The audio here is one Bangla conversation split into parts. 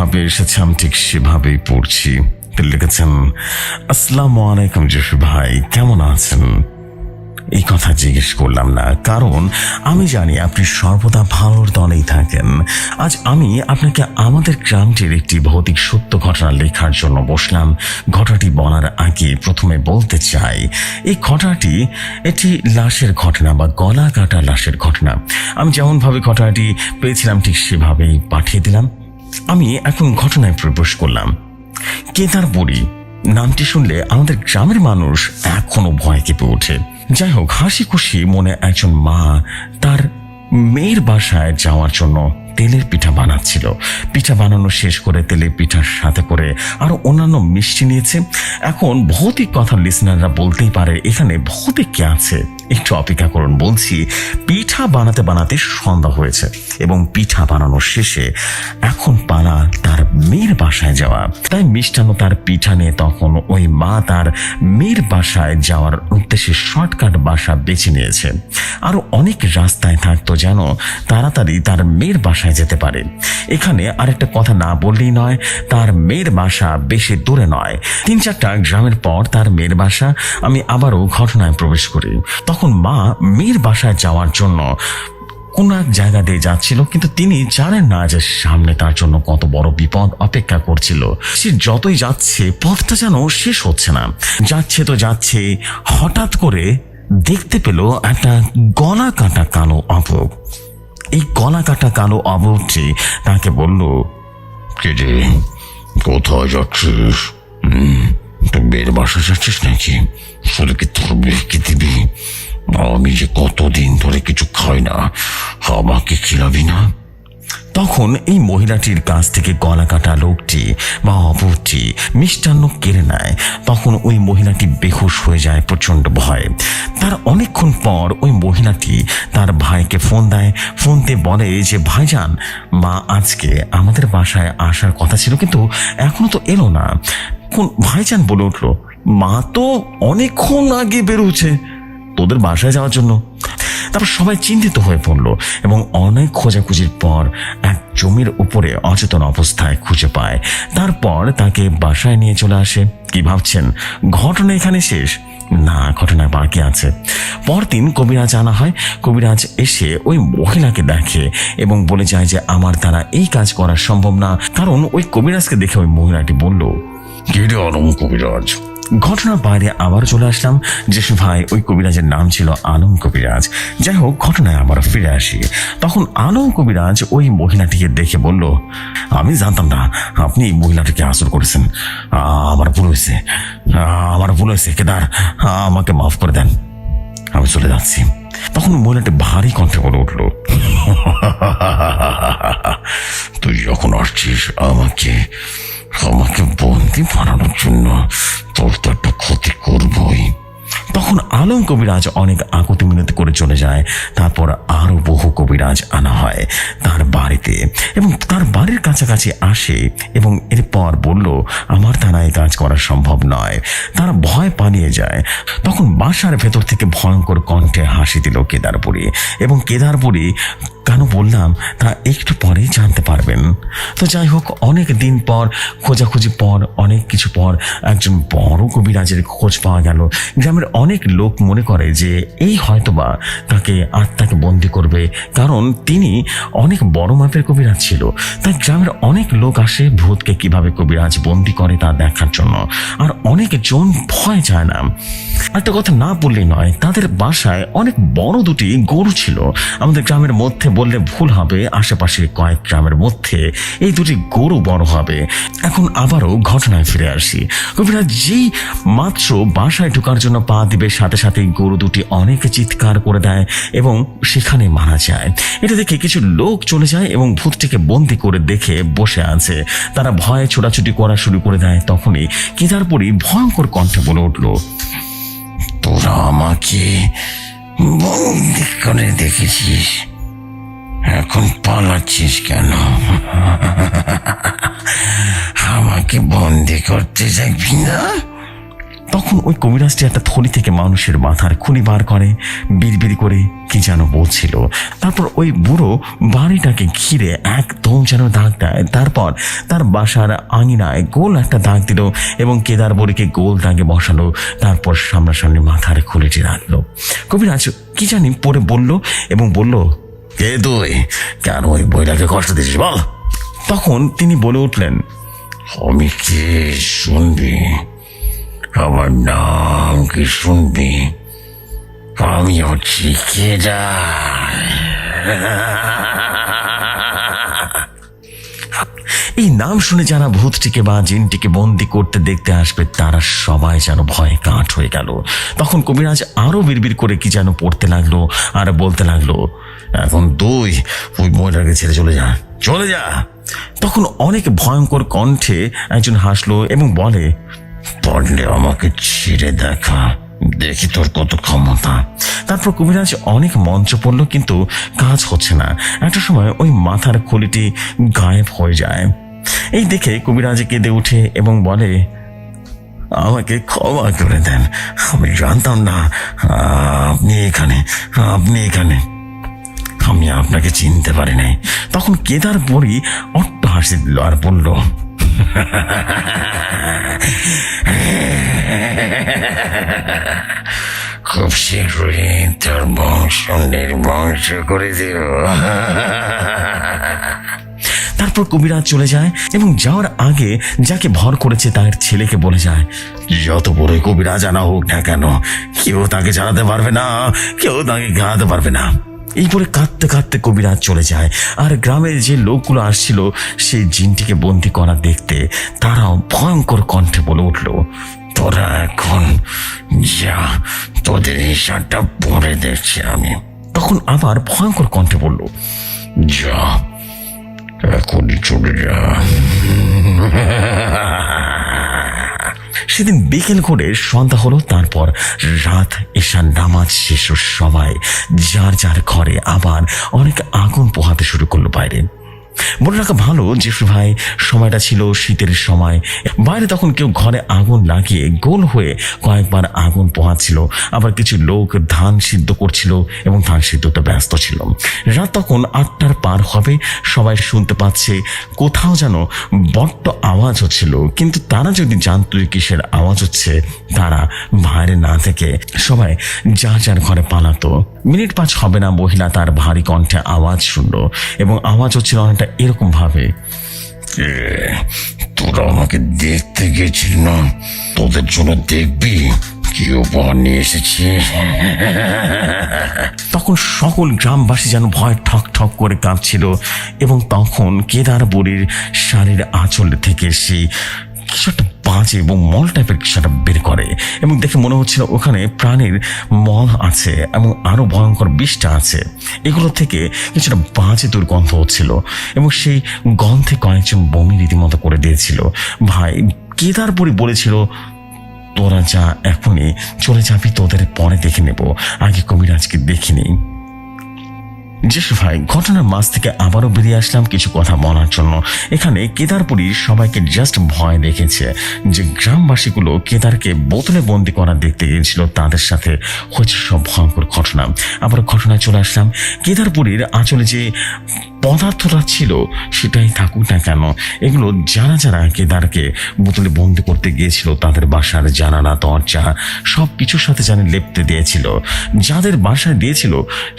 যেভাবে এসেছে, আমি ঠিক সেভাবেই পড়ছি। লিখেছেন, আসসালামু আলাইকুম জসু ভাই, কেমন আছেন? এই কথা জিজ্ঞেস করলাম না, কারণ আমি জানি আপনি সর্বদা ভালোর দলেই থাকেন। আজ আমি আপনাকে আমাদের গ্রামটির একটি ভৌতিক সত্য ঘটনা লেখার জন্য বসলাম। ঘটনাটি বলার আগে প্রথমে বলতে চাই, এই ঘটনাটি এটি লাশের ঘটনা বা গলা কাটা লাশের ঘটনা। আমি যেমনভাবে ঘটনাটি পেয়েছিলাম, ঠিক সেভাবেই পাঠিয়ে দিলাম। আমি এখন ঘটনায় প্রবেশ করলাম। কেদারপুরী নামটি শুনলে আমাদের গ্রামের মানুষ এখনও ভয় কেঁপে ওঠে। যাই হোক হাসি খুশি মনে একজন মা তার মেয়ের বাসায় যাওয়ার জন্য তেলের পিঠা বানাচ্ছিল। পিঠা বানানো শেষ করে তেলের পিঠার সাথে করে আরও অন্যান্য মিষ্টি নিয়েছে। এখন ভৌতিক কথা লিসনাররা বলতেই পারে, এখানে ভৌতিক কে আছে? একটু অপেক্ষা করুন, বলছি, পিঠা বানাতে বানাতে সন্ধ্যা হয়েছে এবং পিঠা বানানো শেষে এখন পালা তার মেয়ের বাসায় যাওয়া। তাই মিষ্টান্ন তার পিঠা নিয়ে তখন ওই মা তার মেয়ের বাসায় যাওয়ার উদ্দেশ্যে শর্টকাট বাসা বেছে নিয়েছে। আরও অনেক রাস্তায় থাকতো যেন তাড়াতাড়ি তার মেয়ের বাসায় যেতে পারে। এখানে আরেকটা কথা না বললেই নয়, তার মেয়ের বাসা বেশি দূরে নয়। তিন চারটা গ্রামের পর তার মেয়ের বাসা, আমি আবারও ঘটনায় প্রবেশ করি। তখন মা মেয়ের বাসায় যাওয়ার জন্য কোন এক জায়গা দিয়ে যাচ্ছিল, কিন্তু তিনি জানেন না যে সামনে তার জন্য কত বড় বিপদ অপেক্ষা করছিল। সে যতই যাচ্ছে, পথটা যেন শেষ হচ্ছে না। যাচ্ছে তো যাচ্ছে, হঠাৎ করে দেখতে পেল একটা গলা কাটা কালো অবক এই গলা কাটা কালো অবকটি তাকে বলল, কে রে কোথায় যাচ্ছিস? তুই বের বাসা যাচ্ছিস নাকি? শুধু কি তোর কি দিবি? আমি যে কতদিন ধরে কিছু খাই না, আমাকে খিলাবি না? তখন এই মহিলাটির কাছ থেকে গলা কাটা লোকটি বা অপরটি মিষ্টান্ন কেড়ে নেয়। তখন ওই মহিলাটি বেহুশ হয়ে যায় প্রচণ্ড ভয়ে। তার অনেকক্ষণ পর ওই মহিলাটি তার ভাইকে ফোন দেয়। ফোনতে বলে যে, ভাইজান, মা আজকে আমাদের বাসায় আসার কথা ছিল, কিন্তু এখনও তো এলো না। কোন, ভাইজান বলে উঠল, মা তো অনেকক্ষণ আগে বেরোচ্ছে। তোদের বাসায় যাওয়ার জন্য। তারপর সবাই চিন্তিত হয়ে পড়ল এবং অনেক খোঁজাখুঁজির পর এক জমির উপরে অচেতন অবস্থায় খুঁজে পায়। তারপর তাকে বাসায় নিয়ে চলে আসে। কি ভাবছেন? ঘটনা এখানে শেষ? না, ঘটনা বাকি আছে। পরদিন কবিরাজ আনা হয়। কবিরাজ এসে ওই মহিলাকে দেখে এবং বলে যায় যে, আমার দ্বারা এই কাজ করা সম্ভব না। কারণ ওই কবিরাজকে দেখে ওই মহিলাটি বলল, কে রে আলম কবিরাজ? ঘটনার বাইরে আবার চলে আসলাম। যে ভাই, ওই কবিরাজের নাম ছিল আলম কবিরাজ। যাই হোক, ঘটনায় আবার ফিরে আসি। তখন আলম কবিরাজ ওই মহিলাটিকে দেখে বলল, আমি জানতাম না, আপনি এই মহিলাটিকে আসর করেছেন। আমার ভুল হয়েছে। আমার ভুল হয়েছে, কেদার, আমাকে মাফ করে দেন। আমি চলে যাচ্ছি। তখন মহিলাটি ভারী কণ্ঠে বলে উঠল, তুই যখন আসছিস আমাকে আমাকে বন্দি বানানোর জন্য তোর ক্ষতি করবই। তখন আলম কবিরাজ অনেক আকুতি মিনতি করে চলে যায়। তারপর আরও বহু কবিরাজ আনা হয় তার বাড়িতে। এবং তার বাড়ির কাছাকাছি আসে এবং এরপর বলল, আমার এই কাজ করা সম্ভব নয়। তারা ভয় পালিয়ে যায়। তখন বাসার ভেতর থেকে ভয়ঙ্কর কণ্ঠে হাসি দিল কেদারপুরী। এবং কেদারপুরী কেন বললাম? তা একটু পরেই জানতে পারবেন। তো যাই হোক, অনেক দিন পর, খোঁজাখুঁজি পর, অনেক কিছু পর, একজন বড় কবিরাজের খোঁজ পাওয়া গেল। গ্রামের অনেক লোক মনে করে যে, এই হয়তোবা তাকে আত্মাকে বন্দি করবে, কারণ তিনি অনেক বড় মাপের কবিরাজ ছিল। তাই গ্রামের অনেক লোক আসে ভূতকে কীভাবে কবিরাজ বন্দি করে তা দেখার জন্য, আর অনেক জন ভয় যায় না। একটা কথা না বললেই নয়, তাদের বাসায় অনেক বড় দুটি গরু ছিল। আমাদের গ্রামের মধ্যে বললে ভুল হবে, আশেপাশে কয়েক গ্রামের মধ্যে এই দুটি গরু বড় হবে। এখন আবারও ঘটনায় ফিরে আসি। কবিরা যেই মাত্র বাসায় ঢোকার জন্য পা দিবে, সাথে সাথে গরু দুটি অনেক চিৎকার করে দেয় এবং সেখানে মারা যায়। এটা দেখে কিছু লোক চলে যায় এবং ভূতটিকে বন্দি করে দেখে বসে আছে। তারা ভয়ে ছোটাছুটি করা শুরু করে দেয়। তখনই কেদারপুরি ভয়ঙ্কর কণ্ঠে বলে উঠল, তোরা আমাকে বন্দি করে দেখেছিস? এখন পালাচ্ছিস কেন? আমাকে বন্দি করতে চাইবি না? তখন ওই কবিরাজটি একটা থলি থেকে মানুষের মাথার খুলি বার করে, বিড়বিড় করে কি যেন বলছিল। তারপর ওই বুড়ো বাড়িটাকে ঘিরে একদম যেন দাগ দেয়। তারপর তার বাসার আঙিনায় গোল একটা দাগ দিল এবং কেদার বড়িকে গোল দাগে বসালো। তারপর সামনাসামনি মাথার খুলিটি রাখল। কবিরাজ কি জানি পরে বলল এবং বলল কে তুই? কেন ওই বইটাকে কষ্ট দিছিস বল। তখন তিনি বলে উঠলেন, আমি কে শুনবি? আমার নাম কি শুনবি? আমি হচ্ছি এই নাম শুনে যারা ভূতটিকে বা জিনটিকে বন্দি করতে দেখতে আসবে, তারা সবাই যেন ভয়ে কাঠ হয়ে গেল। তখন কবিরাজ আরও বিড়বিড় করে কি যেন পড়তে লাগল আর বলতে লাগল, এখন তুই ওই মহিলাকে ছেড়ে চলে যা চলে যা। তখন অনেক ভয়ঙ্কর কণ্ঠে একজন হাসলো এবং বলে পারলে আমাকে ছেড়ে দেখা, দেখি তোর কত ক্ষমতা। তারপর কবিরাজ অনেক মঞ্চ পড়ল, কিন্তু কাজ হচ্ছে না। একটা সময় ওই মাথার খুলিটি গায়েব হয়ে যায়। এই দেখে কবিরাজ কেঁদে উঠে এবং বলে, আমাকে ক্ষমা করে দেন। আমি জানতাম না, আপনি এখানে আপনি এখানে। আমি আপনাকে চিনতে পারি নাই তখন কেদার পরই অট্ট হাসি দিল আর বলল, খুব শীঘ্রই তোর বংশ নির্বংশ করে দিও তারপর কবিরাজ চলে যায় এবং যাওয়ার আগে যাকে ভর করেছে তার ছেলেকে বলে যায়, যত বড় কবিরাজ আনা হোক না কেন, কেউ তাকে জানাতে পারবে না, কেউ তাকে গাড়াতে পারবে না। এই বলে কাঁদতে কাঁদতে কবিরাজ চলে যায়। আর গ্রামের যে লোকগুলো আসছিল, সেই জিনটিকে বন্দি করা দেখতে তারাও ভয়ঙ্কর কণ্ঠে বলে উঠল, তোরা এখন যা, তোদের হিসাবটা পরে দেখছি আমি। তখন আবার ভয়ঙ্কর কণ্ঠে বলল, যা এখনই চলে যা। সেদিন বিকেল করে সন্ধ্যা হলো, তারপর রাত এশার নামাজ শেষ সবাই। যার যার ঘরে আবার অনেক আগুন পোহাতে শুরু করল বাইরে। বলে রাখা ভালো যে ভাই, সময়টা ছিল শীতের সময়। বাইরে তখন কেউ ঘরে আগুন লাগিয়ে গোল হয়ে কয়েকবার আগুন পোহাচ্ছিল। আবার কিছু লোক ধান সিদ্ধ করছিল এবং ধান সিদ্ধতে ব্যস্ত ছিল। রাত তখন আটটার পার হবে। সবাই শুনতে পাচ্ছে কোথাও যেন বড্ড আওয়াজ হচ্ছিল। কিন্তু তারা যদি জানতো যে কিসের আওয়াজ হচ্ছে, তারা বাইরে না থেকে সবাই যার যার ঘরে পালাতো। মিনিট পাঁচ হবে না, মহিলা তার ভারী কণ্ঠে আওয়াজ শুনলো। এবং আওয়াজ হচ্ছিল অনেকটা এরকম ভাবে তোরা আমাকে দেখতে গেছিল না? তোদের জন্য দেখবি কি উপহার নিয়ে এসেছি? তখন সকল গ্রামবাসী যেন ভয় ঠক ঠক করে কাঁপছিল এবং তখন কেদার বুড়ির শাড়ির আঁচল থেকে সেই কিছু একটা বাজে এবং মল টাইপের কিছু একটা বের করে এবং দেখে মনে হচ্ছিল ওখানে প্রাণীর মল আছে এবং আরও ভয়ঙ্কর বিষটা আছে। এগুলো থেকে কিছুটা বাজে দুর্গন্ধ হচ্ছিল এবং সেই গন্ধে কয়েকজন বমি রীতিমতো করে দিয়েছিল। ভাই কেদারপুরি বলেছিল, তোরা যা এখনই চলে যাবি, তোদের পরে দেখে নেব। আগে কবিরাজকে দেখিনি যেসু ভাই, ঘটনার মাঝ থেকে আবারও বেরিয়ে আসলাম কিছু কথা বলার জন্য। এখানে কেদারপুরি সবাইকে জাস্ট ভয় দেখেছে যে গ্রামবাসীগুলো কেদারকে বোতলে বন্দি করা দেখতে গিয়েছিল তাদের সাথে। হচ্ছে সব ভয়ঙ্কর ঘটনা। আবার ঘটনায় চলে আসলাম। কেদারপুরীর আঁচলে যে পদার্থটা ছিল, সেটাই থাকুক না কেন, এগুলো যারা যারা কেদারকে বোতলে বন্দি করতে গিয়েছিল, তাদের বাসার জানালা, দরজা সব কিছুর সাথে জানে লেপতে দিয়েছিল। যাদের বাসায় দিয়েছিল,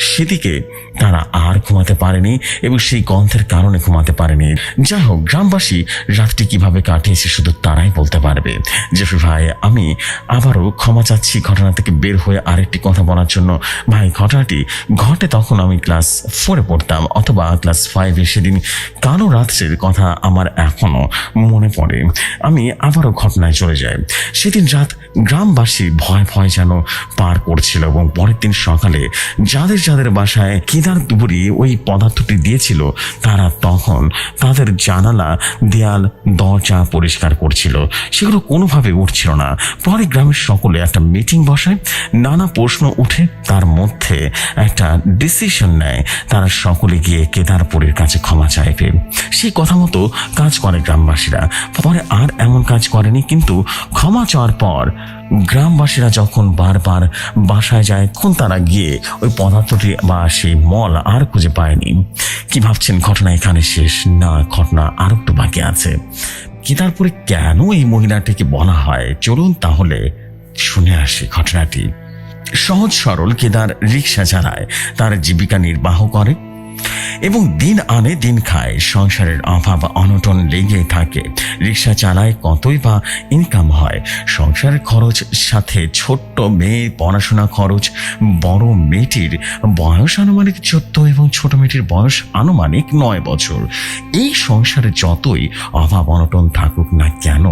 সেদিকে তারা আর ঘুমাতে পারেনি এবং সেই গন্ধের কারণে ঘুমাতে পারেনি। যাই হোক, গ্রামবাসী রাতটি কীভাবে কাটিয়েছে শুধু তারাই বলতে পারবে। জেফি ভাই, আমি আবারও ক্ষমা চাচ্ছি ঘটনা থেকে বের হয়ে আরেকটি কথা বলার জন্য। ভাই, ঘটনাটি ঘটে তখন আমি ক্লাস ফোরে পড়তাম, অথবা ক্লাস ফাইভে সেদিন কালো রাত্রের কথা আমার এখনও মনে পড়ে। আমি আবারও ঘটনায় চলে যাই। সেদিন রাত গ্রামবাসী ভয় ভয় যেন পার করছিল এবং পরের দিন সকালে যাদের যাদের বাসায় কেদার দুপুরি ওই পদার্থটি দিয়েছিল, তারা তখন তাদের জানালা, দেয়াল, দরজা পরিষ্কার করছিল। সেগুলো কোনোভাবে উঠছিল না। পরে গ্রামের সকলে একটা মিটিং বসায়। নানা প্রশ্ন উঠে, তার মধ্যে একটা ডিসিশন নেয়। তারা সকলে গিয়ে কেদার কেদারপুরের কাছে ক্ষমা চাইবে। সেই কথা মতো কাজ করে গ্রামবাসীরা। পরে আর এমন কাজ করেনি, কিন্তু ক্ষমা চাওয়ার পর গ্রামবাসীরা যখন বারবার বাসায় যায়, তখন তারা গিয়ে ওই পদার্থটি বা সেই মল আর খুঁজে পায়নি। কি ভাবছেন? ঘটনা এখানে শেষ না? ঘটনা আর একটু বাকি আছে। কেদারপুরে কেন এই মহিলাটিকে বলা হয়? চলুন তাহলে শুনে আসি ঘটনাটি। সহজ সরল কেদার রিক্সা চালায়, তার জীবিকা নির্বাহ করে। এবং দিন আনে দিন খায়। সংসারের অভাব অনটন লেগে থাকে। রিক্সা চালায় কতই বা ইনকাম হয়। সংসারের খরচ, সাথে ছোট্ট মেয়ে, পড়াশোনা খরচ, বড় মেয়েটির বয়স আনুমানিক চোদ্দ এবং ছোট মেয়েটির বয়স আনুমানিক নয় বছর। এই সংসারে যতই অভাব অনটন থাকুক না কেন,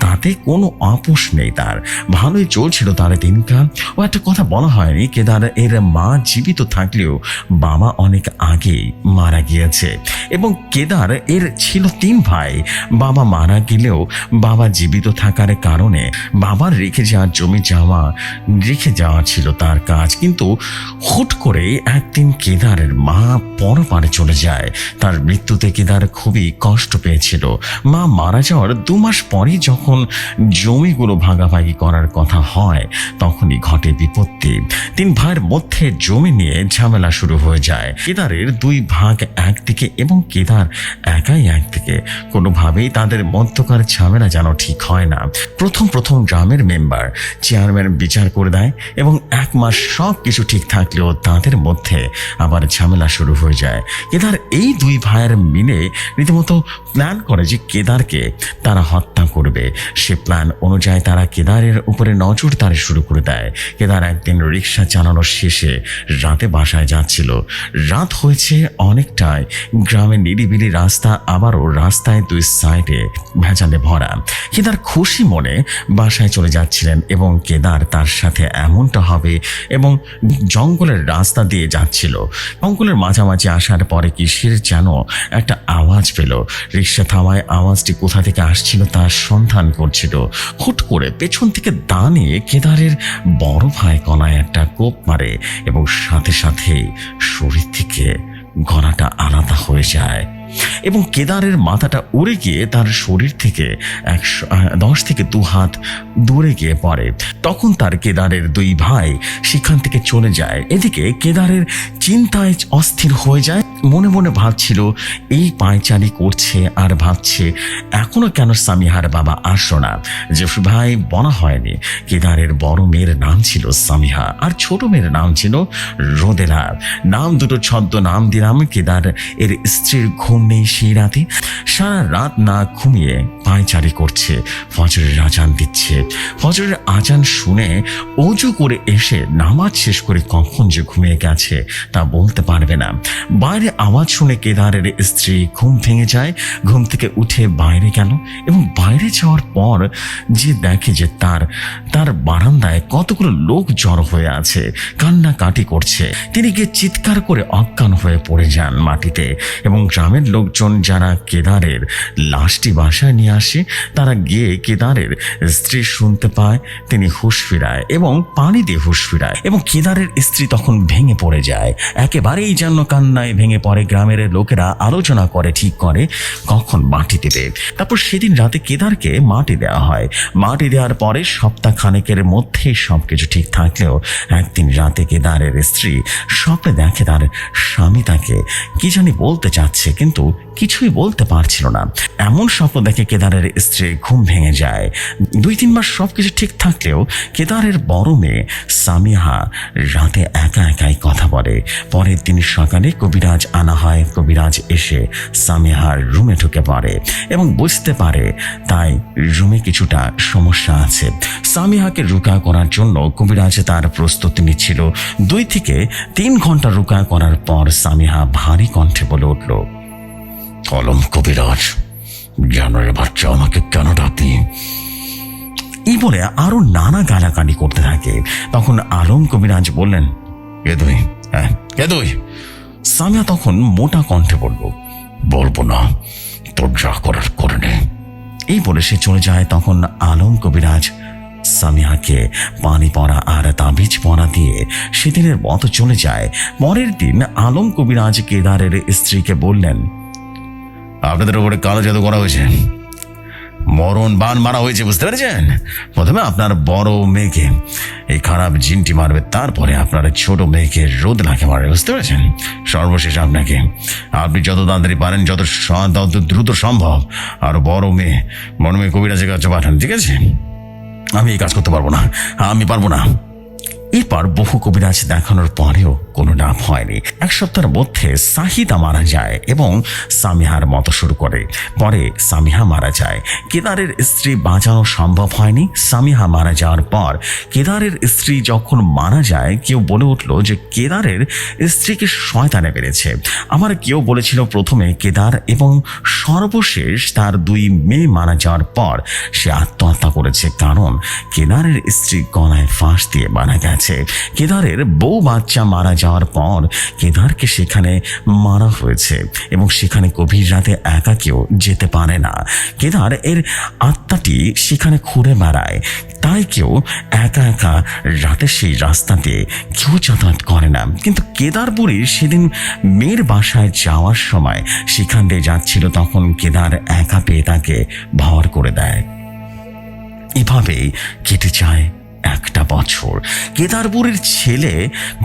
তাতে কোনো আপোষ নেই তার। ভালোই চলছিল তার দিনকাল। ও একটা কথা বলা হয়নি, কেদার এর মা জীবিত থাকলেও বাবা অনেক আগেই মারা গিয়েছে? এবং কেদার এর ছিল তিন ভাই। বাবা মারা গেলেও বাবা জীবিত থাকার কারণে বাবার রেখে যাওয়া জমি যাওয়া, রেখে যাওয়া ছিল তার কাজ। কিন্তু হুট করে একদিন কেদারের মা পরপারে চলে যায়। তার মৃত্যুতে কেদার খুবই কষ্ট পেয়েছিল। মা মারা যাওয়ার দু মাস পরেই যখন জমিগুলো ভাগাভাগি করার কথা হয়, তখনই ঘটে বিপত্তি। তিন ভাইয়ের মধ্যে জমি নিয়ে ঝামেলা শুরু হয়ে যায়। কেদারের দুই ভাগ একদিকে এবং কেদার একাই একদিকে কোনোভাবেই তাদের মধ্যকার ঝামেলা যেন ঠিক হয় না। প্রথম প্রথম গ্রামের মেম্বার, চেয়ারম্যান বিচার করে দেয় এবং এক মাস সব কিছু ঠিক থাকলেও তাদের মধ্যে আবার ঝামেলা শুরু হয়ে যায়। কেদার এই দুই ভাইয়ের মিলে রীতিমতো প্ল্যান করে যে কেদারকে তারা হত্যা করবে। সে প্ল্যান অনুযায়ী তারা কেদারের উপরে নজরদারি শুরু করে দেয়। কেদার একদিন রিক্সা চালানোর শেষে রাতে বাসায় যাচ্ছিল। রাত হয়েছে অনেকটাই গ্রামের নিরিবিলি রাস্তা, আবারও রাস্তায় দুই সাইডে ভেজালে ভরা। কেদার খুশি মনে বাসায় চলে যাচ্ছিলেন এবং কেদার তার সাথে এমনটা হবে এবং জঙ্গলের রাস্তা দিয়ে যাচ্ছিল। জঙ্গলের মাঝামাঝি আসার পরে কিসের যেন একটা আওয়াজ পেল। রিক্সা থামায় আওয়াজটি কোথা থেকে আসছিল তার সন্ধান করছিল। হুট করে পেছন থেকে দাঁড়িয়ে কেদারের বড় ভাই কনায় একটা কোপ মারে এবং সাথে সাথে শরীর থেকে গলাটা আলাদা হয়ে যায়। এবং কেদারের মাথাটা উড়ে গিয়ে তার শরীর থেকে একশো দশ থেকে দু হাত দূরে গিয়ে পড়ে। তখন তার কেদারের দুই ভাই সেখান থেকে চলে যায়। এদিকে কেদারের চিন্তায় অস্থির হয়ে যায়। মনে মনে ভাবছিল, এই পায়চারি করছে আর ভাবছে, এখনও কেন সামিহার বাবা আসলো না? যে ভাই বলা হয়নি, কেদারের বড় মেয়ের নাম ছিল সামিহা আর ছোট মেয়ের নাম ছিল রোদেলা। নাম দুটো ছদ্ম নাম দিলাম কেদার এর স্ত্রীর ঘুম নেই সেই রাতে। সারা রাত না ঘুমিয়ে পায়চারি করছে, ফজরের আজান দিচ্ছে। ফজরের আজান শুনে অজু করে এসে নামাজ শেষ করে কখন যে ঘুমিয়ে গেছে তা বলতে পারবে না। বাইরে আওয়াজ শুনে কেদারের স্ত্রী ঘুম ভেঙে যায়। ঘুম থেকে উঠে বাইরে গেল এবং বাইরে যাওয়ার পর যে দেখে যে তার তার বারান্দায় কতগুলো লোক জড়ো হয়ে আছে, কান্নাকাটি করছে। তিনি গিয়ে চিৎকার করে অজ্ঞান হয়ে পড়ে যান মাটিতে এবং গ্রামের লোকজন যারা কেদারের লাশটি বাসায় নিয়ে আসে, তারা গিয়ে কেদারের স্ত্রী শুনতে পায়, তিনি হুশ ফিরায় এবং পানি দিয়ে হুশ ফিরায় এবং কেদারের স্ত্রী তখন ভেঙে পড়ে যায়। একেবারেই যেন কান্নায় ভেঙে পড়ে, গ্রামের লোকেরা আলোচনা করে, ঠিক করে কখন মাটি দেবে। তারপর সেদিন রাতে কেদারকে মাটি দেওয়া হয়। মাটি দেওয়ার পরে সপ্তাহ খানেকের মধ্যেই সবকিছু ঠিক থাকলেও একদিন রাতে কেদারের স্ত্রী স্বপ্নে দেখে তার স্বামী তাকে, কি জানি বলতে চাচ্ছে, কিন্তু কিছুই বলতে পারছিল না। এমন স্বপ্ন দেখে কেদারের স্ত্রী ঘুম ভেঙে যায়। দুই তিন মাস সবকিছু ঠিক থাকলেও কেদারের বড় মেয়ে সামিহা রাতে একা একাই কথা বলে। পরের দিন সকালে কবিরাজ আনা হয়, কবিরাজ এসে সামিহার রুমে ঢুকে পড়ে এবং বুঝতে পারে তাই রুমে কিছুটা সমস্যা আছে। সামিহাকে রুকা করার জন্য কবিরাজ তার প্রস্তুতি নিচ্ছিল। দুই থেকে তিন ঘণ্টা রুকা করার পর সামিহা ভারী কণ্ঠে বলে উঠল কলম কবিরাজ জানোয়ারের বাচ্চা আমাকে কেন ডাকলি? এই বলে আরও নানা গালাগালি করতে থাকে। তখন আলম কবিরাজ বললেন, কে তুই? হ্যাঁ কে তুই? সামিয়া তখন মোটা কণ্ঠে বলল, বলব না, তোর যা করার করে নে। এই বলে সে চলে যায়। তখন আলম কবিরাজ সামিয়াকে পানি পরা আর তাবিজ পরা দিয়ে সেদিনের মতো চলে যায়। পরের দিন আলম কবিরাজ কেদারের স্ত্রীকে বললেন আপনাদের উপরে কালো জাদু করা হয়েছে। মরণ বান মারা হয়েছে, বুঝতে পেরেছেন? প্রথমে আপনার বড় মেয়েকে, এই খারাপ জিনটি মারবে, তারপরে আপনার ছোট মেয়েকে রোদ লাখে মারবে, বুঝতে পেরেছেন? সর্বশেষ আপনাকে। আপনি যত তাড়াতাড়ি পারেন, যত তত দ্রুত সম্ভব। আর বড় মেয়ে বড় মেয়ে কবিরাজের কাছে পাঠান, ঠিক আছে? আমি এই কাজ করতে পারব না। আমি পারব না। এরপর বহু কবিরাজ দেখানোর পরেও কোনো হয়নি। এক সপ্তাহের মধ্যে সাহিদা মারা যায় এবং সামিহার মতো শুরু করে। পরে সামিহা মারা যায়। কেদারের স্ত্রী বাঁচানো সম্ভব হয়নি। সামিহা মারা যাওয়ার পর কেদারের স্ত্রী যখন মারা যায়, কেউ বলে উঠল যে কেদারের স্ত্রীকে শয়তানে পেরেছে আমার কেউ বলেছিল প্রথমে কেদার এবং সর্বশেষ তার দুই মেয়ে মারা যাওয়ার পর সে আত্মহত্যা করেছে। কারণ কেদারের স্ত্রী গলায় ফাঁস দিয়ে মারা গেছে। কেদারের বউ বাচ্চা মারা যাওয়ার পর কেদারকে সেখানে মারা হয়েছে এবং সেখানে গভীর রাতে একা কেউ যেতে পারে না। কেদার এর আত্মাটি সেখানে ঘুরে বেড়ায়। তাই কেউ একা একা রাতে সেই রাস্তা দিয়ে কেউ যাতায়াত করে না। কিন্তু কেদার সেদিন মেয়ের বাসায় যাওয়ার সময় সেখান দিয়ে যাচ্ছিল তখন কেদার একা পেয়ে তাকে ভর করে দেয়। এভাবেই কেটে যায়। বছর। কেদারপুরের ছেলে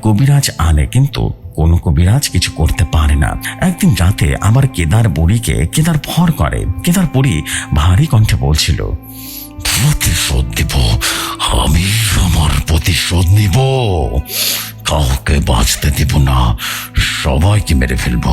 কবিরাজ আনে, কিন্তু কোনো কবিরাজ কিছু করতে পারে না। একদিন রাতে আমার কেদার বুড়িকে কেদার ভর করে। কেদার বুড়ি ভারী কণ্ঠে বলছিল, প্রতিশোধ দিব আমি আমার প্রতিশোধ নিব। কাউকে বাঁচতে দিব না, সবাইকে মেরে ফেলব।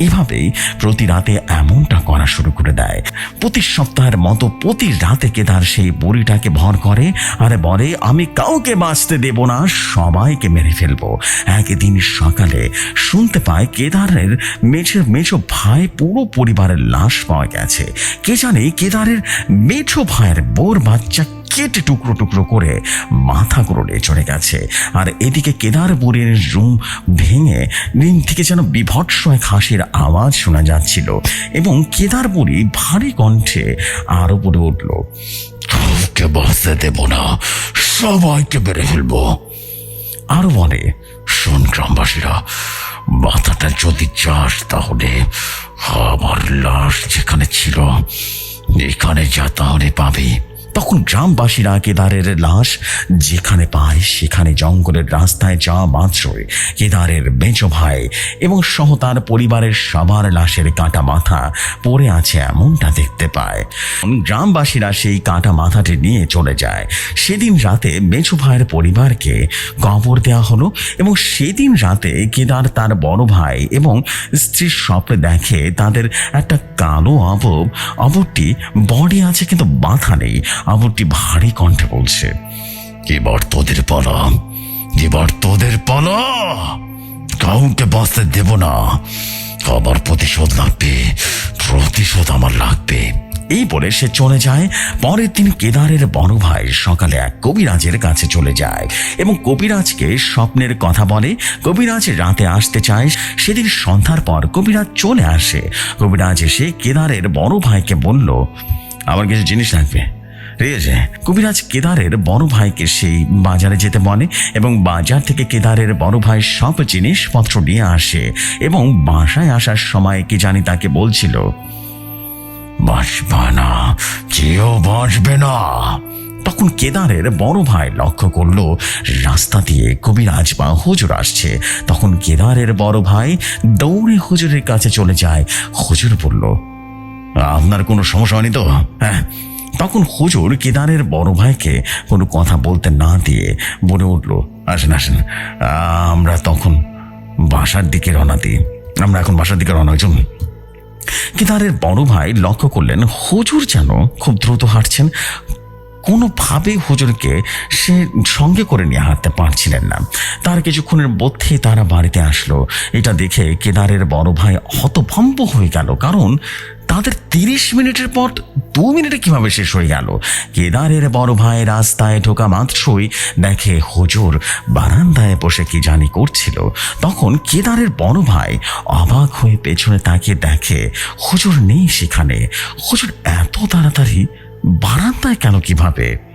এভাবেই প্রতি রাতে এমনটা করা শুরু করে দেয়। প্রতি সপ্তাহের মতো প্রতি রাতে কেদার সেই বুড়িটাকে ভর করে, আর বলে, আমি কাউকে বাঁচতে দেব না, সবাইকে মেরে ফেলব। একদিন সকালে শুনতে পায় কেদারের মেঝে, মেঝো ভাই পুরো পরিবারের লাশ পাওয়া গেছে। কে জানে কেদারের মেঝো ভাইয়ের বোর বাচ্চা কেটে টুকরো টুকরো করে মাথা করে চলে গেছে। আর এদিকে কেদার রুম ভেঙে রিং থেকে যেন বিভৎস এক হাসির আওয়াজ শোনা যাচ্ছিল এবং কেদার ভারী কণ্ঠে আরও পড়ে উঠল, কাউকে বসতে দেব না, সবাইকে বেড়ে ফেলব। আরও বলে, শোন গ্রামবাসীরা, মাথাটা যদি চাস তাহলে আমার লাশ যেখানে ছিল, এখানে যা তাহলে পাবি। তখন গ্রামবাসীরা কেদারের লাশ যেখানে পায়, সেখানে জঙ্গলের রাস্তায় যাওয়া মাত্রই কেদারের বেঁচো ভাই এবং সহ তার পরিবারের সবার লাশের কাটা মাথা পড়ে আছে এমনটা দেখতে পায়। গ্রামবাসীরা সেই কাটা মাথাটি নিয়ে চলে যায়। সেদিন রাতে মেজো ভাইয়ের পরিবারকে কবর দেওয়া হলো এবং সেদিন রাতে কেদার তার বড় ভাই এবং স্ত্রীর স্বপ্নে দেখে তাদের একটা কালো অবব অবরটি বডি আছে কিন্তু মাথা নেই। অবরটি ভারী কণ্ঠে বলছে এবার তোদের পালা এবার তোদের পালা। কাউকে বাঁচতে দেব না। আমার প্রতিশোধ লাগবে, প্রতিশোধ আমার লাগবে। এই বলে সে চলে যায়। পরের দিন কেদারের বড় ভাই সকালে এক কবিরাজের কাছে চলে যায় এবং কবিরাজকে স্বপ্নের কথা বলে। কবিরাজ রাতে আসতে চায়। সেদিন সন্ধ্যার পর কবিরাজ চলে আসে। কবিরাজ এসে কেদারের বড় ভাইকে বলল, আমার কিছু জিনিস লাগবে। আছে কবিরাজ কেদারের বড় ভাইকে সেই বাজারে যেতে বলে এবং বাজার থেকে কেদারের বড় ভাই সব জিনিসপত্র নিয়ে আসে এবং বাসায় আসার সময় কি জানি তাকে বলছিল বাঁচবে না কেউ বাঁচবে না। তখন কেদারের বড় ভাই লক্ষ্য করল, রাস্তা দিয়ে কবিরাজ বা হুজুর আসছে। তখন কেদারের বড় ভাই দৌড়ে হুজুরের কাছে চলে যায়। হুজুর বলল, আপনার কোনো সমস্যা হয়নি তো? হ্যাঁ তখন হুজুর কেদারের বড় ভাইকে কোনো কথা বলতে না দিয়ে বলে উঠল, আসেন আসেন, আমরা তখন বাসার দিকে রওনা দিই। আমরা এখন বাসার দিকে রওনা চলুন কেদারের বড় ভাই লক্ষ্য করলেন হুজুর যেন খুব দ্রুত হাঁটছেন। কোনোভাবে হুজুরকে সে সঙ্গে করে নিয়ে হাঁটতে পারছিলেন না। তার কিছুক্ষণের মধ্যে তারা বাড়িতে আসলো। এটা দেখে কেদারের বড় ভাই হতভম্ব হয়ে গেল। কারণ তাদের তিরিশ মিনিটের পর দু মিনিটে কীভাবে শেষ হয়ে গেল? কেদারের বড় ভাই রাস্তায় ঢোকা মাত্রই দেখে হুজুর বারান্দায় বসে কি জানি করছিল। তখন কেদারের বড় ভাই অবাক হয়ে পেছনে তাকে দেখে হুজুর নেই সেখানে। হুজুর এত তাড়াতাড়ি বারান্দায় কেন কীভাবে?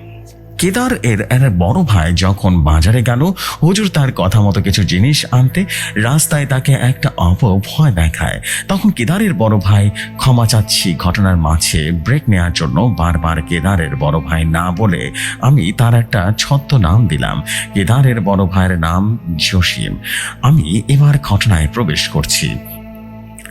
কেদার এর এর বড় ভাই যখন বাজারে গেল, হুজুর তার কথা মতো কিছু জিনিস আনতে রাস্তায় তাকে একটা অপভয় দেখায়। তখন কেদারের বড় ভাই ক্ষমা চাচ্ছি, ঘটনার মাঝে ব্রেক নেওয়ার জন্য বারবার কেদারের বড় ভাই না বলে আমি তার একটা ছত্র নাম দিলাম। কেদারের বড় ভাইয়ের নাম জসিম। আমি এবার ঘটনায় প্রবেশ করছি।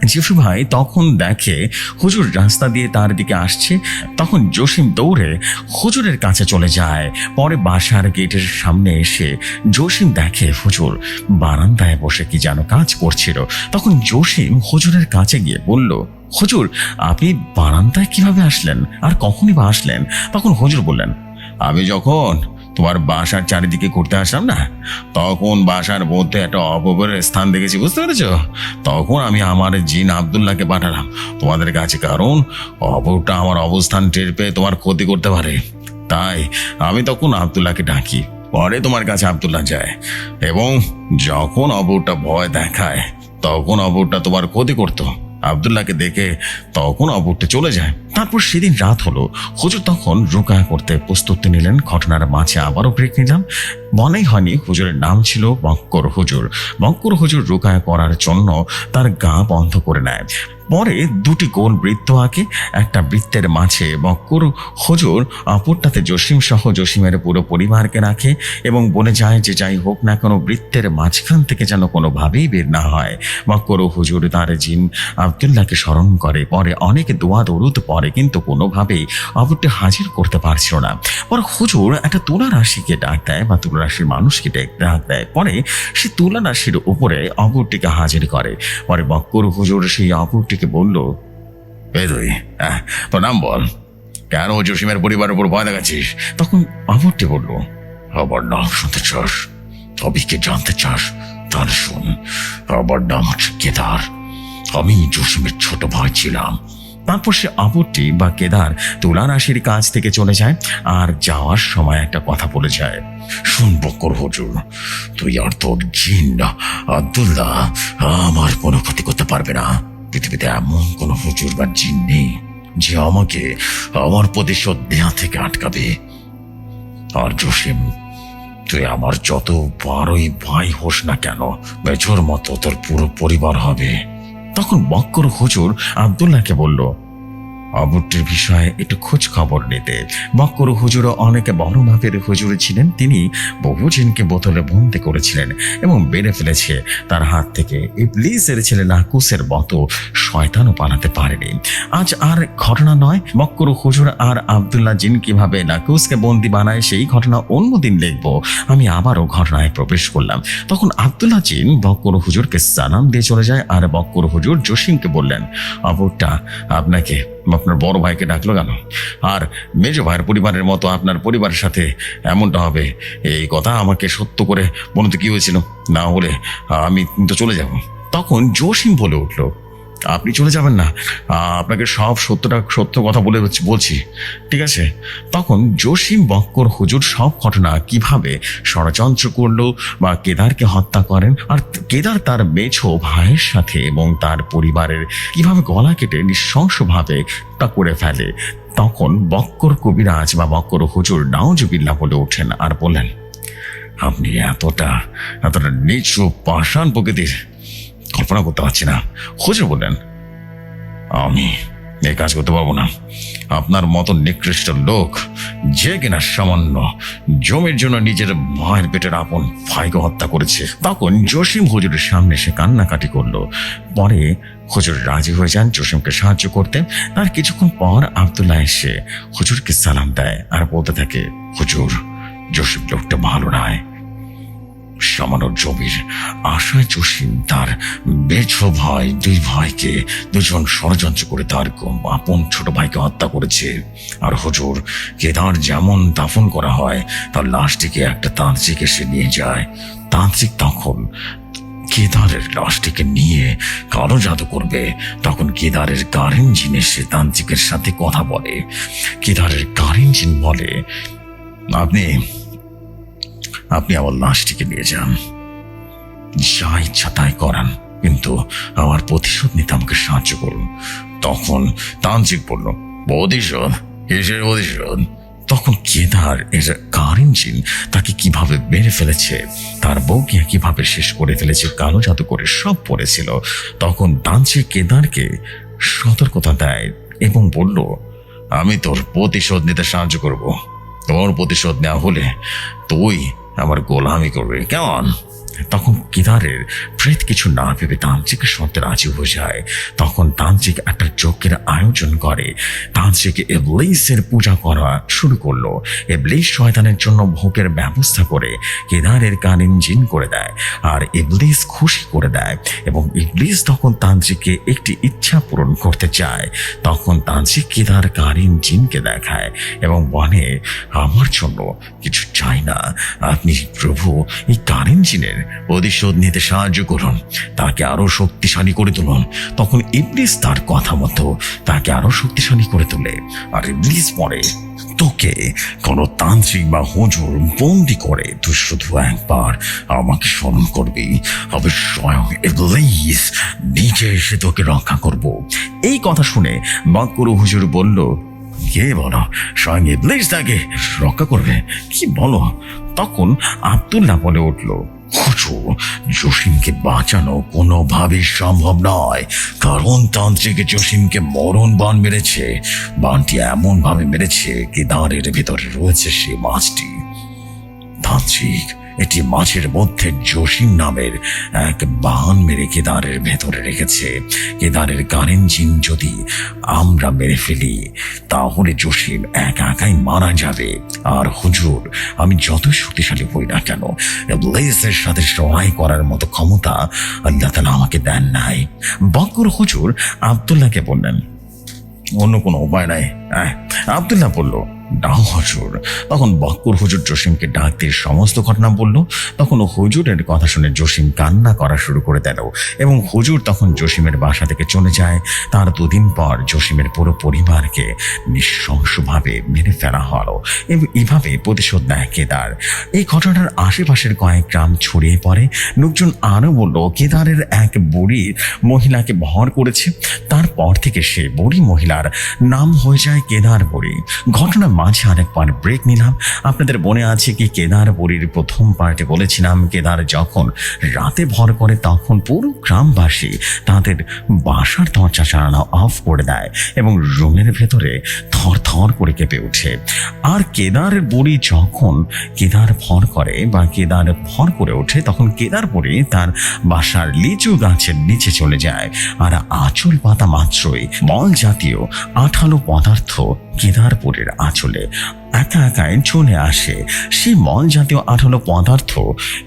যিশু ভাই তখন দেখে হুজুর রাস্তা দিয়ে তার দিকে আসছে। তখন জসিম দৌড়ে হুজুরের কাছে চলে যায়। পরে বাসার গেটের সামনে এসে জসিম দেখে, হুজুর, বারান্দায় বসে কি যেন কাজ করছিল? তখন জসিম হুজুরের কাছে গিয়ে বলল, হুজুর, আপনি বারান্দায় কীভাবে আসলেন? আর কখনই বা আসলেন? তখন হুজুর বললেন, আমি যখন তোমার বাসার চারিদিকে ঘুরতে আসলাম না? তখন বাসার মধ্যে একটা অপবের স্থান দেখেছি, বুঝতে পেরেছ? তখন আমি আমার জিন আবদুল্লাহকে পাঠালাম তোমাদের কাছে, কারণ অপরটা আমার অবস্থান টের পেয়ে তোমার ক্ষতি করতে পারে। তাই আমি তখন আবদুল্লাহকে ডাকি, পরে তোমার কাছে আবদুল্লাহ যায়। এবং যখন অপরটা ভয় দেখায়, তখন অপরটা তোমার ক্ষতি করতো। আবদুল্লাহকে দেখে তখন অপরটা চলে যায়। তারপর সেদিন রাত হলো। হুজুর তখন রোকা করতে প্রস্তুতি নিলেন। ঘটনার মাঝে আবারও ব্রেক নিলাম। মনেই হয়নি হুজুরের নাম ছিল বক্কর হুজুর। বক্কর হুজুর রোকায় করার জন্য তার গা বন্ধ করে নেয়। পরে দুটি গোল বৃত্ত আঁকে, একটা বৃত্তের মাঝে বক্কর হুজুর অপরটাতে জসিম সহ জসিমের পুরো পরিবারকে রাখে এবং বলে যায় যে যাই হোক না কোনো বৃত্তের মাঝখান থেকে যেন কোনোভাবেই বের না হয়। বক্কর হুজুর তার জিন আবদুল্লাহকে স্মরণ করে। পরে অনেক দোয়া দরুদ পরে কিন্তু কোনোভাবেই অপরটি হাজির করতে পারছিল না। পরে হুজুর একটা তুলা রাশিকে ডাক দেয় বা তুলা রাশির মানুষকে ডেক- দেয়। পরে সে তুলা রাশির উপরে অপরটিকে হাজির করে। পরে বক্কর হুজুর সেই অপরটিকে বলল এ তুই তোর নাম বল। কেন জসিমের পরিবারের উপর ভয় দেখাচ্ছিস? তখন অপরটি বলল আমার নাম শুনতে চাস অবিকে জানতে চাস? তাহলে শুন আমার নাম হচ্ছে কেদার। আমি জসিমের ছোট ভাই ছিলাম। তারপর সে অপরটি বা কেদার তুলা রাশির কাছ থেকে চলে যায় আর যাওয়ার সময় একটা কথা বলে যায়। শুন বকর হুজুর, তুই আর তোর জিন আব্দুল্লাহ আমার কোনো ক্ষতি করতে পারবে না। পৃথিবীতে এমন কোনো হুজুর বা জিন নেই যে আমাকে আমার প্রতিশোধ দেয়া থেকে আটকাবে। আর জসিম, তুই আমার যত বড়ই ভাই হোস না কেন মেজর মতো তোর পুরো পরিবার হবে। তখন মক্কর হুজুর আবদুল্লাহকে বলল অবুটির বিষয়ে একটু খোঁজ খবর নিতে। বক্কর হুজুরও অনেকে বড় মাপের হুজুর ছিলেন। তিনি বহু জিনকে বোতলে বন্দি করেছিলেন এবং বেড়ে ফেলেছে। তার হাত থেকে ইবলিসের ছেলে নাকুসের মতো শয়তানও পালাতে পারেনি। আজ আর ঘটনা নয়। মক্কর হুজুর আর আবদুল্লাহ জিন কীভাবে নাকুসকে বন্দি বানায়, সেই ঘটনা অন্যদিন লিখব। আমি আবারও ঘটনায় প্রবেশ করলাম। তখন আবদুল্লাহ জিন বক্কর হুজুরকে সালাম দিয়ে চলে যায় আর বক্কর হুজুর জসিমকে বললেন অপরটা আপনাকে আপনার বড় ভাইকে ডাকলো কেন? আর মেজ ভাইয়ের পরিবারের মতো আপনার পরিবারের সাথে এমনটা হবে? এই কথা আমাকে সত্য করে বলতে কি হয়েছিল? না হলে আমি তো চলে যাব। তখন জসিম বলে উঠল আপনি চলে যাবেন না। আপনাকে সব সত্যটা, সত্য কথা বলে বলছি। ঠিক আছে? তখন জসিম বক্কর হুজুর সব ঘটনা কীভাবে ষড়যন্ত্র করল বা কেদারকে হত্যা করেন আর কেদার তার মেছো ভাইয়ের সাথে এবং তার পরিবারের কীভাবে গলা কেটে নৃশংসভাবে তা করে ফেলে, তখন বক্কর কবিরাজ বা বক্কর হুজুর নাওজবিল্লা বলে ওঠেন আর বলেন, আপনি এতটা এতটা নিচু পাষাণ প্রকৃতির কল্পনা করতে পারছি না। হুজুর বললেন, আমি এই কাজ করতে পারব না। আপনার মতো নিকৃষ্ট লোক যে কিনা সামান্য জমির জন্য নিজের মায়ের পেটের আপন ভাইকে হত্যা করেছে, তখন জসিম হুজুরের সামনে সে কান্নাকাটি করল। পরে হুজুর রাজি হয়ে যান, জসিমকে সাহায্য করতে তার কিছুক্ষণ পর আবদুল্লাহ এসে হুজুরকে সালাম দেয় আর বলতে থাকে, হুজুর, জসিম লোকটা ভালো নয়। সামান্য জমির আশায় জসিম তার বেছ ভাই, দুই ভাইকে দুজন ষড়যন্ত্র করে তার আপন ছোট ভাইকে হত্যা করেছে। আর হুজুর, কেদার যেমন দাফন করা হয়, তার লাশটিকে একটা তান্ত্রিক এসে নিয়ে যায়। তান্ত্রিক তখন কেদারের লাশটিকে নিয়ে কালো জাদু করবে। তখন কেদারের গারেন জিন এসে তান্ত্রিকের সাথে কথা বলে। কেদারের গারেন জিন বলে, আপনি আপনি আমার লাশটিকে নিয়ে যান। যা ইচ্ছা তাই করান, কিন্তু আমার প্রতিশোধ নিতে আমাকে সাহায্য করুন। তখন তান্ত্রিক বলল, প্রতিশোধ? কিসের প্রতিশোধ? তখন কেদার এর কার ইঞ্জিন তাকে কীভাবে মেরে ফেলেছে, তার বউকে কীভাবে শেষ করে ফেলেছে, কালো জাদু করে সব পড়েছিল তখন তানচি কেদারকে সতর্কতা দেয় এবং বলল, আমি তোর প্রতিশোধ নিতে সাহায্য করব। তোর প্রতিশোধ নেওয়া হলে তুই আমার গোলামি করবে। কেমন? তখন কেদারের প্রেত কিছু না ভেবে তান্ত্রিকের শর্তে রাজি হয়ে যায়। তখন তান্ত্রিক একটা যজ্ঞের আয়োজন করে। তান্ত্রিক এবলিসের পূজা করা শুরু করল। এবলিস শয়তানের জন্য ভোগের ব্যবস্থা করে কেদারের কান ইঞ্জিন করে দেয় আর ইবলিস খুশি করে দেয় এবং ইবলিস তখন তান্ত্রিককে একটি ইচ্ছা পূরণ করতে চায়। তখন তান্ত্রিক কেদার কান ইঞ্জিনকে দেখায় এবং বলে, আমার জন্য কিছু চাই না। আপনি প্রভু, এই কান ইঞ্জিনের প্রতিশোধ নিতে সাহায্য করুন। তাকে আরও শক্তিশালী করে তুলুন। তখন ইবলিস তার কথা মতো তাকে আরও শক্তিশালী করে তোলে। আর ইবলিস পরে তোকে কোনো তান্ত্রিক বা হুজুর বন্দি করে তুই শুধু একবার আমাকে স্মরণ করবি। তবে স্বয়ং ইবলিস নিজে এসে তোকে রক্ষা করব। এই কথা শুনে বাক্যর হুজুর বলল, কে বলো? স্বয়ং ইবলিস তাকে রক্ষা করবে? কি বলো? তখন আব্দুল্লাহ বলে উঠল হুজুর জসিমকে বাঁচানো কোনোভাবেই সম্ভব নয়। কারণ তান্ত্রিক জসিমকে মরণ বান মেরেছে। বানটি এমনভাবে মেরেছে কি দাঁড়ের ভেতরে রয়েছে সে মাছটি। তান্ত্রিক এটি মাছের মধ্যে জসিম নামের এক বান মেরে কেদারের ভেতরে রেখেছে। কেদারের কারেঞ্জিন যদি আমরা মেরে ফেলি তাহলে জসিম এক একাই মারা যাবে। আর হুজুর আমি যত শক্তিশালী হই না কেন লেসের সাথে সহায় করার মতো ক্ষমতা আল্লাহ তালা আমাকে দেন নাই। বকর হুজুর আবদুল্লাহকে বললেন অন্য কোনো উপায় নাই। আহ, আবদুল্লাহ বলল নাও হজুর, তখন বক্কর হুজুর জসিমকে ডাক দিয়ে সমস্ত ঘটনা বলল। তখন হুজুরের কথা শুনে জসিম কান্না করা শুরু করে দিল এবং হুজুর তখন জসিমের বাসা থেকে চলে যায়। তার দুদিন পর জসিমের পুরো পরিবারকে নৃশংসভাবে মেরে ফেলা হলো এবং এভাবে প্রতিশোধ নেয় কেদার। এই ঘটনার আশেপাশের কয়েক গ্রাম ছড়িয়ে পড়ে। লোকজন আরও বলল, কেদারের এক বুড়ি মহিলাকে ভর করেছে। তারপর থেকে সে বুড়ি মহিলার নাম হয়ে যায় কেদার বুড়ি। ঘটনা মাঝে আরেকবার ব্রেক নিলাম। আপনাদের মনে আছে কি কেদার বুড়ির প্রথম পার্টে বলেছিলাম, কেদার যখন রাতে ভর করে তখন পুরো গ্রামবাসী তাদের বাসার দরজা চালানো অফ করে দেয় এবং রুমের ভেতরে থর থর করে কেঁপে ওঠে। আর কেদার বুড়ি যখন কেদার ভর করে বা কেদার ভর করে ওঠে, তখন কেদার বুড়ি তার বাসার লিচু গাছের নিচে চলে যায়। আর আঁচল পাতা মাত্রই, মল জাতীয় আঠালো পদার্থ কেদারপুরের আঁচলে। একা একাই চলে আসে। সে মল জাতীয় আঠালো পদার্থ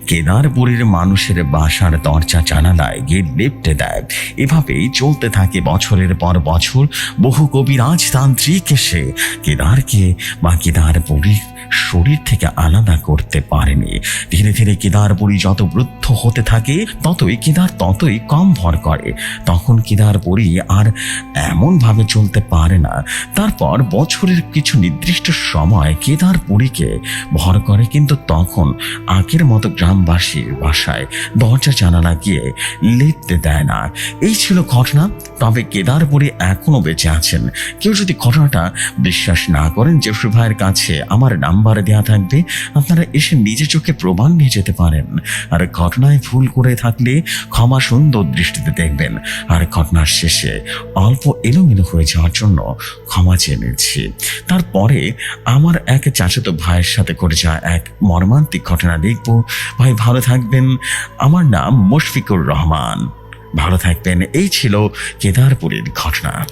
কেদারপুরের মানুষের বাসার দরজা জানালায় গিয়ে লেপটে দেয়। এভাবেই চলতে থাকে বছরের পর বছর। বহু কবিরাজ তান্ত্রিক এসে কেদারকে বা কেদারপুরীর শরীর থেকে আলাদা করতে পারেনি। ধীরে ধীরে কেদার কেদারপুরী যত বৃদ্ধ হতে থাকে, ততই কেদার ততই কম ভর করে। তখন কেদার কেদারপুরী আর এমনভাবে চলতে পারে না। তারপর বছরের কিছু নির্দিষ্ট সময় কেদার কেদারপুরীকে ভর করে, কিন্তু তখন আগের মতো গ্রামবাসীর বাসায় দরজা জানালা গিয়ে লিখতে দেয় না। এই ছিল ঘটনা। তবে কেদারপুরী এখনও বেঁচে আছেন। কেউ যদি ঘটনাটা বিশ্বাস না করেন জেফরি ভাইয়ের কাছে আমার নাম্বার দেওয়া থাকবে আপনারা এসে নিজে চোখে প্রমাণ নিয়ে যেতে পারেন। আর ঘটনায় ভুল করে থাকলে ক্ষমা সুন্দর দৃষ্টিতে দেখবেন। আর ঘটনার শেষে অল্প এলোমেলো হয়ে যাওয়ার জন্য ক্ষমা চেয়ে নিচ্ছি। তারপরে আমার এক চাচাতো ভাইয়ের সাথে করে যাওয়া এক মর্মান্তিক ঘটনা দেখব। ভাই, ভালো থাকবেন। আমার নাম মুশফিকুর রহমান। ভালো থাকবেন। এই ছিল কেদারপুরের ঘটনা।